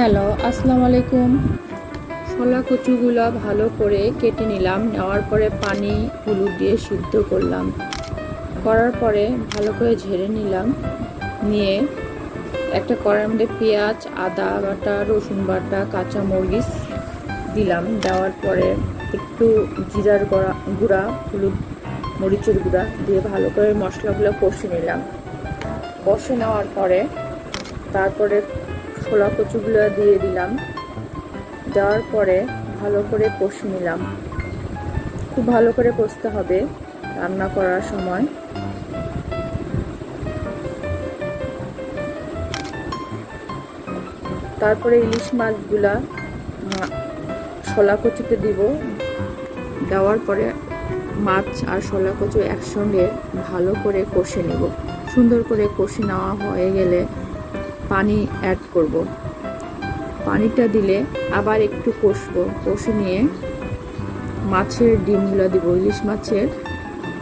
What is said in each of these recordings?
Hello, আসসালামু আলাইকুম। ছোলা কচুগুলো ভালো করে কেটে নিলাম, নেওয়ার পরে পানি, হলুদ দিয়ে সিদ্ধ করলাম। করার পরে ভালো করে ঝেড়ে নিলাম, নিয়ে একটা কড়াইয়ের মধ্যে পেঁয়াজ, আদা বাটা, রসুন বাটা, কাঁচা মরিচ দিলাম। দেওয়ার পরে একটু জিরার গুঁড়া গুঁড়া, হলুদ মরিচের গুঁড়া দিয়ে ভালো করে মশলাগুলো কষে নিলাম। কষে নেওয়ার পরে তারপরে ছোলা কচুগুলো দিয়ে দিলাম। দেওয়ার পরে ভালো করে কষে নিলাম। খুব ভালো করে কষতে হবে রান্না করার সময়। তারপরে ইলিশ মাছগুলা ছোলা কচুতে দিব। দেওয়ার পরে মাছ আর ছোলা কচু একসঙ্গে ভালো করে কষে নেব। সুন্দর করে কষে নেওয়া হয়ে গেলে পানি অ্যাড করব। পানিটা দিলে আবার একটু কষবো। কষে নিয়ে মাছের ডিমগুলো দিব, ইলিশ মাছের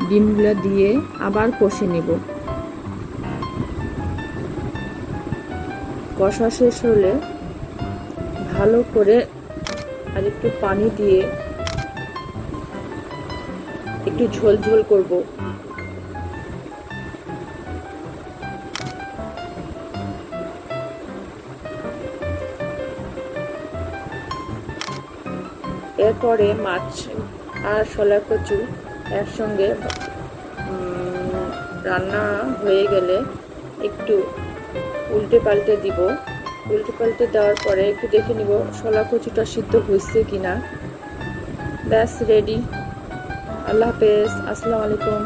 ডিমগুলো দিয়ে আবার কষে নেব। কষা শেষ হলে ভালো করে আর একটু পানি দিয়ে একটু ঝোল ঝোল করব। এরপরে মাছ আর শলা কচু একসঙ্গে রান্না হয়ে গেলে একটু উল্টে পাল্টে দিব। উল্টে পাল্টে দেওয়ার পরে একটু দেখে নিব শলা কচুটা সিদ্ধ হয়েছে কিনা। ব্যাস রেডি আল্লাহ হাফেজ। আসসালামু আলাইকুম।